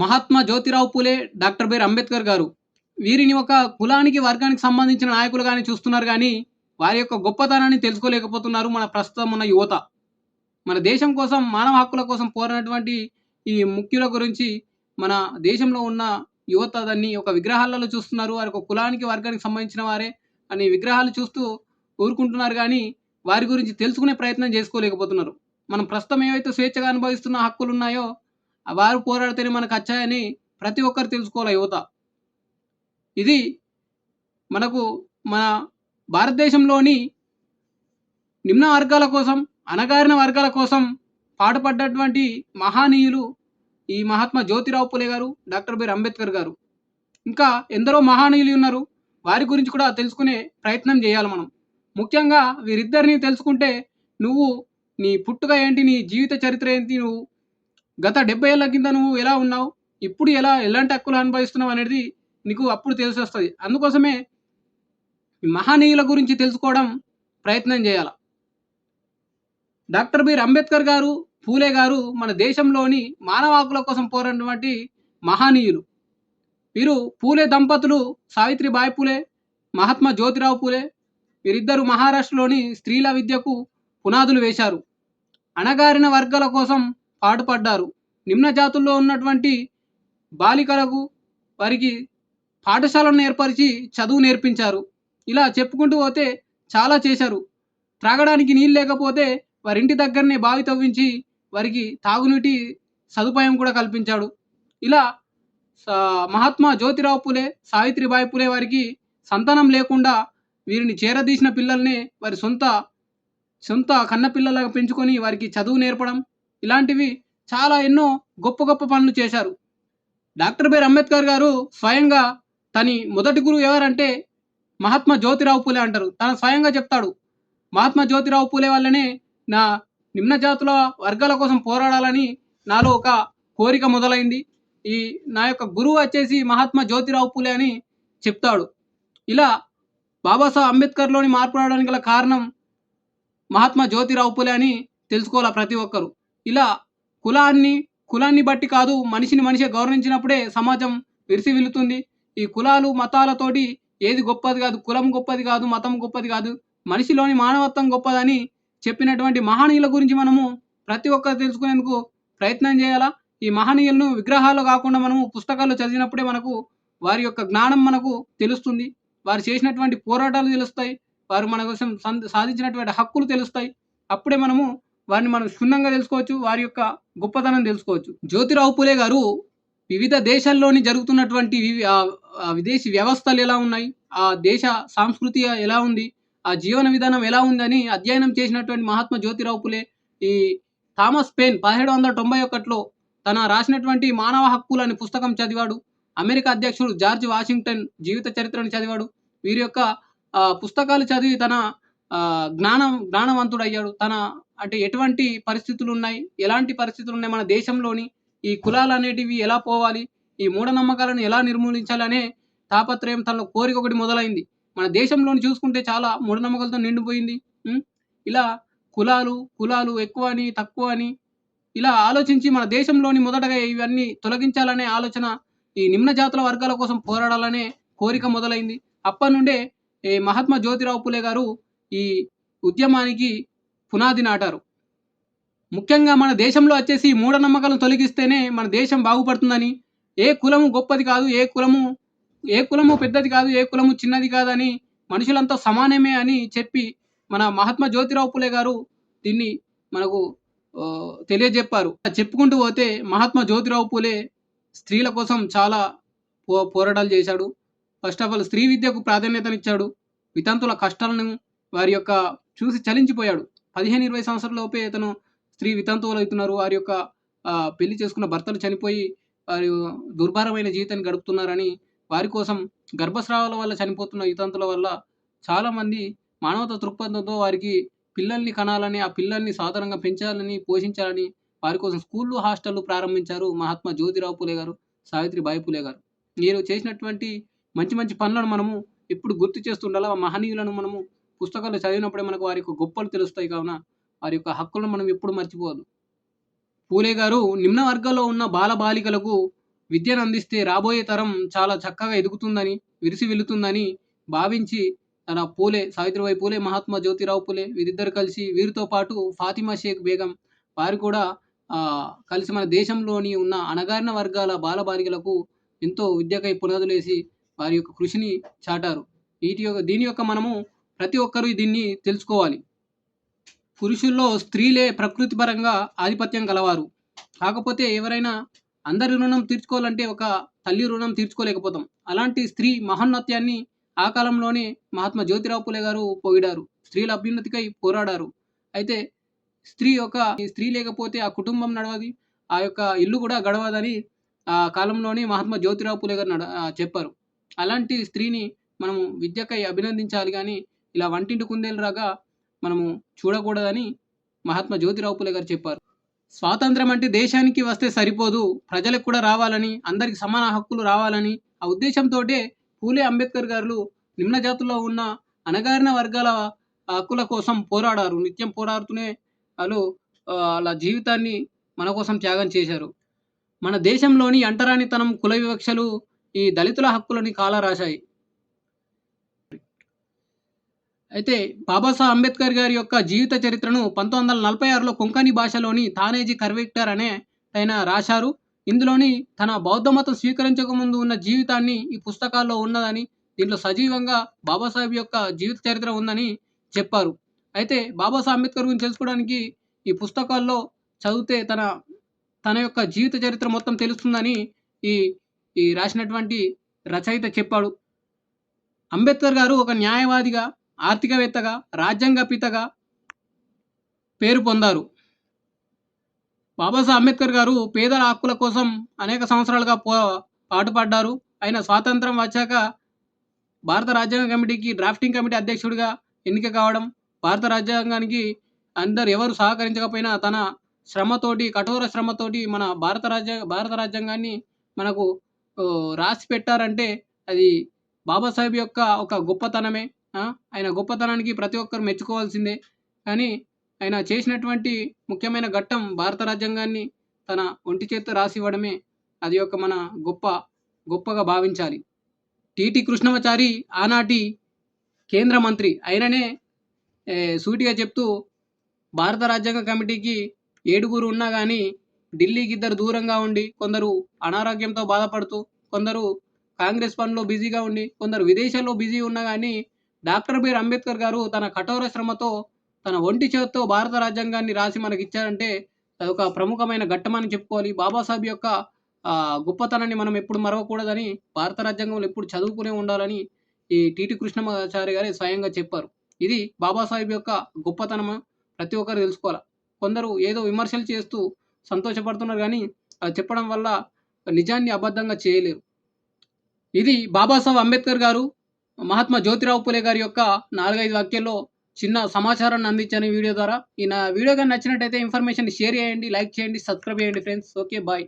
Mahatma Jyotirao Phule doctor BR Ambedkar garu. వీరిని ఒక కులానికి వర్గానికి సంబంధించిన నాయకులు కానీ చూస్తున్నారు కానీ వారి యొక్క గొప్పతనాన్ని తెలుసుకోలేకపోతున్నారు మన ప్రస్తుతం ఉన్న యువత. మన దేశం కోసం మానవ హక్కుల కోసం పోరాడినటువంటి ఈ ముఖ్యుల గురించి మన దేశంలో ఉన్న యువత దాన్ని ఒక విగ్రహాలలో చూస్తున్నారు. వారి ఒక కులానికి వర్గానికి సంబంధించిన వారే అని విగ్రహాలు చూస్తూ ఊరుకుంటున్నారు కానీ వారి గురించి తెలుసుకునే ప్రయత్నం చేసుకోలేకపోతున్నారు. మనం ప్రస్తుతం ఏవైతే స్వేచ్ఛగా అనుభవిస్తున్న హక్కులు ఉన్నాయో వారు పోరాడితేనే మనకు వచ్చాయని ప్రతి ఒక్కరు తెలుసుకోవాలి యువత. ఇది మనకు మన భారతదేశంలోని నిమ్న వర్గాల కోసం అణగారిన వర్గాల కోసం పాటుపడ్డటువంటి మహానీయులు ఈ మహాత్మా జ్యోతిరావు పులే గారు డాక్టర్ బిఆర్ అంబేద్కర్ గారు. ఇంకా ఎందరో మహానీయులు ఉన్నారు వారి గురించి కూడా తెలుసుకునే ప్రయత్నం చేయాలి మనం. ముఖ్యంగా వీరిద్దరిని తెలుసుకుంటే నువ్వు నీ పుట్టుక ఏంటి నీ జీవిత చరిత్ర ఏంటి నువ్వు గత డెబ్బై ఏళ్ళ కింద నువ్వు ఎలా ఉన్నావు? ఇప్పుడు ఎలా ఎలాంటి హక్కులు అనుభవిస్తున్నావు అనేది నీకు అప్పుడు తెలిసి వస్తుంది అందుకోసమే ఈ మహనీయుల గురించి తెలుసుకోవడం ప్రయత్నం చేయాలి. డాక్టర్ బిఆర్ అంబేద్కర్ గారు పూలే గారు మన దేశంలోని మానవ హక్కుల కోసం పోరాడినటువంటి మహనీయులు. వీరు పూలే దంపతులు సావిత్రిబాయి పూలే మహాత్మా జ్యోతిరావు పూలే వీరిద్దరు మహారాష్ట్రలోని స్త్రీల విద్యకు పునాదులు వేశారు. అణగారిన వర్గాల కోసం పాటుపడ్డారు. నిమ్న జాతుల్లో ఉన్నటువంటి బాలికలకు వారికి పాఠశాలను ఏర్పరిచి చదువు నేర్పించారు. ఇలా చెప్పుకుంటూ పోతే చాలా చేశారు. త్రాగడానికి నీళ్ళు లేకపోతే వారి ఇంటి దగ్గరనే బావి తవ్వించి వారికి తాగునీటి సదుపాయం కూడా కల్పించాడు. ఇలా మహాత్మా జ్యోతిరావు పులే సావిత్రిబాయి పులే వారికి సంతానం లేకుండా వీరిని చేరదీసిన పిల్లల్ని వారి సొంత సొంత కన్నపిల్లలాగా పెంచుకొని వారికి చదువు నేర్పడం ఇలాంటివి చాలా ఎన్నో గొప్ప గొప్ప పనులు చేశారు. డాక్టర్ బిఆర్ అంబేద్కర్ గారు స్వయంగా తని మొదటి గురువు ఎవరంటే మహాత్మా జ్యోతిరావు పూలే అంటారు. తన స్వయంగా చెప్తాడు మహాత్మా జ్యోతిరావు పూలే వల్లనే నా నిమ్న జాతుల వర్గాల కోసం పోరాడాలని నాలో ఒక కోరిక మొదలైంది. ఈ నా యొక్క గురువు వచ్చేసి మహాత్మా జ్యోతిరావు పూలే అని చెప్తాడు. ఇలా బాబాసాహెబ్ అంబేద్కర్లోని మార్పు రావడానికి గల కారణం మహాత్మా జ్యోతిరావు పూలే అని తెలుసుకోవాలి ప్రతి ఒక్కరు? ఇలా కులాన్ని కులాన్ని బట్టి కాదు మనిషిని మనిషి గౌరవించినప్పుడే సమాజం విరిసివిల్లుతుంది. ఈ కులాలు మతాలతోటి ఏది గొప్పది కాదు కులం గొప్పది కాదు మతం గొప్పది కాదు మనిషిలోని మానవత్వం గొప్పదని చెప్పినటువంటి మహనీయుల గురించి మనము ప్రతి ఒక్కరు తెలుసుకునేందుకు ప్రయత్నం చేయాలా? ఈ మహనీయులను విగ్రహాలు కాకుండా మనము పుస్తకాలు చదివినప్పుడే మనకు వారి యొక్క జ్ఞానం మనకు తెలుస్తుంది. వారు చేసినటువంటి పోరాటాలు తెలుస్తాయి. వారు మన కోసం సాధించినటువంటి హక్కులు తెలుస్తాయి. అప్పుడే మనము వారిని మనం క్షుణ్ణంగా తెలుసుకోవచ్చు వారి యొక్క గొప్పతనం తెలుసుకోవచ్చు. జ్యోతిరావు పూలే గారు వివిధ దేశాల్లోని జరుగుతున్నటువంటి విదేశీ వ్యవస్థలు ఎలా ఉన్నాయి? ఆ దేశ సాంస్కృతి ఎలా ఉంది? ఆ జీవన విధానం ఎలా ఉందని అధ్యయనం చేసినటువంటి మహాత్మా జ్యోతిరావు పులే ఈ థామస్ పెయిన్ పదిహేడు వందల తొంభై ఒకటిలో తన రాసినటువంటి మానవ హక్కులు అనే పుస్తకం చదివాడు. అమెరికా అధ్యక్షుడు జార్జ్ వాషింగ్టన్ జీవిత చరిత్రను చదివాడు. వీరి యొక్క పుస్తకాలు చదివి తన ఆ, జ్ఞానం జ్ఞానవంతుడు అయ్యాడు తన అంటే ఎటువంటి పరిస్థితులు ఉన్నాయి ఎలాంటి పరిస్థితులు ఉన్నాయి మన దేశంలోని? ఈ కులాలు అనేటివి ఎలా పోవాలి? ఈ మూఢనమ్మకాలను ఎలా నిర్మూలించాలనే తాపత్రయం తన కోరిక ఒకటి మొదలైంది. మన దేశంలోని చూసుకుంటే చాలా మూఢనమ్మకాలతో నిండిపోయింది. ఇలా కులాలు కులాలు ఎక్కువ అని తక్కువ అని ఇలా ఆలోచించి మన దేశంలోని మొదటగా ఇవన్నీ తొలగించాలనే ఆలోచన ఈ నిమ్న జాతుల వర్గాల కోసం పోరాడాలనే కోరిక మొదలైంది. అప్పటి నుండే మహాత్మా జ్యోతిరావు పులే గారు ఈ ఉద్యమానికి పునాది నాటారు. ముఖ్యంగా మన దేశంలో వచ్చేసి మూఢనమ్మకాలను తొలగిస్తేనే మన దేశం బాగుపడుతుందని ఏ కులము గొప్పది కాదు ఏ కులము ఏ కులము పెద్దది కాదు ఏ కులము చిన్నది కాదని మనుషులంతా సమానమే అని చెప్పి మన మహాత్మా జ్యోతిరావు పులే గారు దీన్ని మనకు తెలియజెప్పారు. చెప్పుకుంటూ పోతే మహాత్మా జ్యోతిరావు పూలే స్త్రీల కోసం చాలా పో పోరాటాలు చేశాడు. ఫస్ట్ ఆఫ్ ఆల్ స్త్రీ విద్యకు ప్రాధాన్యతనిచ్చాడు. వితంతుల కష్టాలను వారి యొక్క చూసి చలించిపోయాడు. పదిహేను ఇరవై సంవత్సరాల లోపే ఇతను స్త్రీ వితంతువులు అవుతున్నారు. వారి యొక్క పెళ్ళి చేసుకున్న భర్తలు చనిపోయి వారి దుర్భరమైన జీవితాన్ని గడుపుతున్నారని వారి కోసం గర్భస్రావాల వల్ల చనిపోతున్న వితంతుల వల్ల చాలామంది మానవత దృక్పథంతో వారికి పిల్లల్ని కనాలని ఆ పిల్లల్ని సాధారణంగా పెంచాలని పోషించాలని వారి కోసం స్కూళ్ళు హాస్టళ్ళు ప్రారంభించారు మహాత్మా జ్యోతిరావు పూలే గారు సావిత్రిబాయి పూలే గారు. మీరు చేసినటువంటి మంచి మంచి పనులను మనము ఎప్పుడు గుర్తు చేస్తుండాలి ఆ మహనీయులను మనము పుస్తకాలు చదివినప్పుడే మనకు వారి యొక్క గొప్పలు తెలుస్తాయి కావున వారి యొక్క హక్కులను మనం ఎప్పుడు మర్చిపోదు పూలే గారు నిమ్న వర్గాల్లో ఉన్న బాల బాలికలకు విద్యను అందిస్తే రాబోయే తరం చాలా చక్కగా ఎదుగుతుందని విరిసి వెళుతుందని భావించి తన పూలే సావిత్రిబాయి పూలే మహాత్మా జ్యోతిరావు పూలే వీరిద్దరు కలిసి వీరితో పాటు ఫాతిమా షేక్ బేగం వారు కూడా కలిసి మన దేశంలోని ఉన్న అణగారిన వర్గాల బాలబాలికలకు ఎంతో విద్యకై పునాదులేసి వారి యొక్క కృషిని చాటారు. వీటి యొక్క దీని యొక్క మనము ప్రతి ఒక్కరూ దీన్ని తెలుసుకోవాలి. పురుషుల్లో స్త్రీలే ప్రకృతిపరంగా ఆధిపత్యం గలవారు. కాకపోతే ఎవరైనా అందరి రుణం తీర్చుకోవాలంటే ఒక తల్లి రుణం తీర్చుకోలేకపోతాం. అలాంటి స్త్రీ మహోన్నత్యాన్ని ఆ కాలంలోనే మహాత్మా జ్యోతిరావు పూలే గారు పోయిడారు స్త్రీల అభ్యున్నతికై పోరాడారు. అయితే స్త్రీ ఒక స్త్రీ లేకపోతే ఆ కుటుంబం నడవది ఆ యొక్క ఇల్లు కూడా గడవదని ఆ కాలంలోనే మహాత్మా జ్యోతిరావు పూలే గారు నడ చెప్పారు. అలాంటి స్త్రీని మనము విద్యకై అభినందించాలి కానీ ఇలా వంటింటి కుందేలురాగా మనము చూడకూడదని మహాత్మా జ్యోతిరావు పూలే గారు చెప్పారు. స్వాతంత్రం అంటే దేశానికి వస్తే సరిపోదు ప్రజలకు కూడా రావాలని అందరికి సమాన హక్కులు రావాలని ఆ ఉద్దేశంతో పూలే అంబేద్కర్ గారు నిమ్న జాతుల్లో ఉన్న అణగారిన వర్గాల హక్కుల కోసం పోరాడారు. నిత్యం పోరాడుతూనే వాళ్ళు వాళ్ళ జీవితాన్ని మన కోసం త్యాగం చేశారు. మన దేశంలోని అంటరానితనం కుల వివక్షలు ఈ దళితుల హక్కులని కాలరాశాయి. అయితే బాబాసాహెబ్ అంబేద్కర్ గారి యొక్క జీవిత చరిత్రను పంతొమ్మిది వందల నలభై ఆరులో కొంకణి భాషలోని తానేజీ కర్వేక్టర్ అనే ఆయన రాశారు. ఇందులోని తన బౌద్ధ మతం స్వీకరించక ముందు ఉన్న జీవితాన్ని ఈ పుస్తకాల్లో ఉన్నదని దీంట్లో సజీవంగా బాబాసాహెబ్ యొక్క జీవిత చరిత్ర ఉందని చెప్పారు. అయితే బాబాసాహెబ్ అంబేద్కర్ గురించి తెలుసుకోవడానికి ఈ పుస్తకాల్లో చదివితే తన తన యొక్క జీవిత చరిత్ర మొత్తం తెలుస్తుందని ఈ ఈ రాసినటువంటి రచయిత చెప్పాడు. అంబేద్కర్ గారు ఒక న్యాయవాదిగా ఆర్థికవేత్తగా రాజ్యాంగ పితగా పేరు పొందారు. బాబాసాహెబ్ అంబేద్కర్ గారు పేదల హక్కుల కోసం అనేక సంవత్సరాలుగా పో పాటుపడ్డారు. ఆయన స్వాతంత్రం వచ్చాక భారత రాజ్యాంగ కమిటీకి డ్రాఫ్టింగ్ కమిటీ అధ్యక్షుడిగా ఎన్నిక కావడం భారత రాజ్యాంగానికి అందరు ఎవరు సహకరించకపోయినా తన శ్రమతోటి కఠోర శ్రమతోటి మన భారత రాజ్య భారత రాజ్యాంగాన్ని మనకు రాసి పెట్టారంటే అది బాబాసాహెబ్ యొక్క ఒక గొప్పతనమే. ఆయన గొప్పతనానికి ప్రతి ఒక్కరు మెచ్చుకోవాల్సిందే. కానీ ఆయన చేసినటువంటి ముఖ్యమైన ఘట్టం భారత రాజ్యాంగాన్ని తన ఒంటి చేత్తో రాసి ఇవ్వడమే అది ఒక మన గొప్ప గొప్పగా భావించాలి. టిటి కృష్ణమాచారి ఆనాటి కేంద్ర మంత్రి ఆయననే సూటిగా చెప్తూ భారత రాజ్యాంగ కమిటీకి ఏడుగురు ఉన్నా కానీ ఢిల్లీకి ఇద్దరు దూరంగా ఉండి కొందరు అనారోగ్యంతో బాధపడుతూ కొందరు కాంగ్రెస్ పనిలో బిజీగా ఉండి కొందరు విదేశాల్లో బిజీ ఉన్నా కానీ డాక్టర్ బిఆర్ అంబేద్కర్ గారు తన కఠోర శ్రమతో తన ఒంటి చేతితో భారత రాజ్యాంగాన్ని రాసి మనకి ఇచ్చారంటే అది ఒక ప్రముఖమైన ఘట్టమని చెప్పుకోవాలి. బాబాసాహెబ్ యొక్క గొప్పతనాన్ని మనం ఎప్పుడు మరవకూడదని భారత రాజ్యాంగంలో ఎప్పుడు చదువుకునే ఉండాలని ఈ టీటీ కృష్ణమాచారి గారే స్వయంగా చెప్పారు. ఇది బాబాసాహెబ్ యొక్క గొప్పతనము? ప్రతి ఒక్కరు తెలుసుకోవాలి? కొందరు ఏదో విమర్శలు చేస్తూ సంతోషపడుతున్నారు కానీ అది చెప్పడం వల్ల నిజాన్ని అబద్ధంగా చేయలేరు. ఇది బాబాసాహెబ్ అంబేద్కర్ గారు మహాత్మా జ్యోతిరావు పులే గారి యొక్క నాలుగైదు వాక్యాల్లో చిన్న సమాచారాన్ని అందించాను వీడియో ద్వారా. ఈ నా వీడియో కానీ నచ్చినట్టయితే ఇన్ఫర్మేషన్ షేర్ చేయండి లైక్ చేయండి సబ్స్క్రైబ్ చేయండి ఫ్రెండ్స్. Okay bye.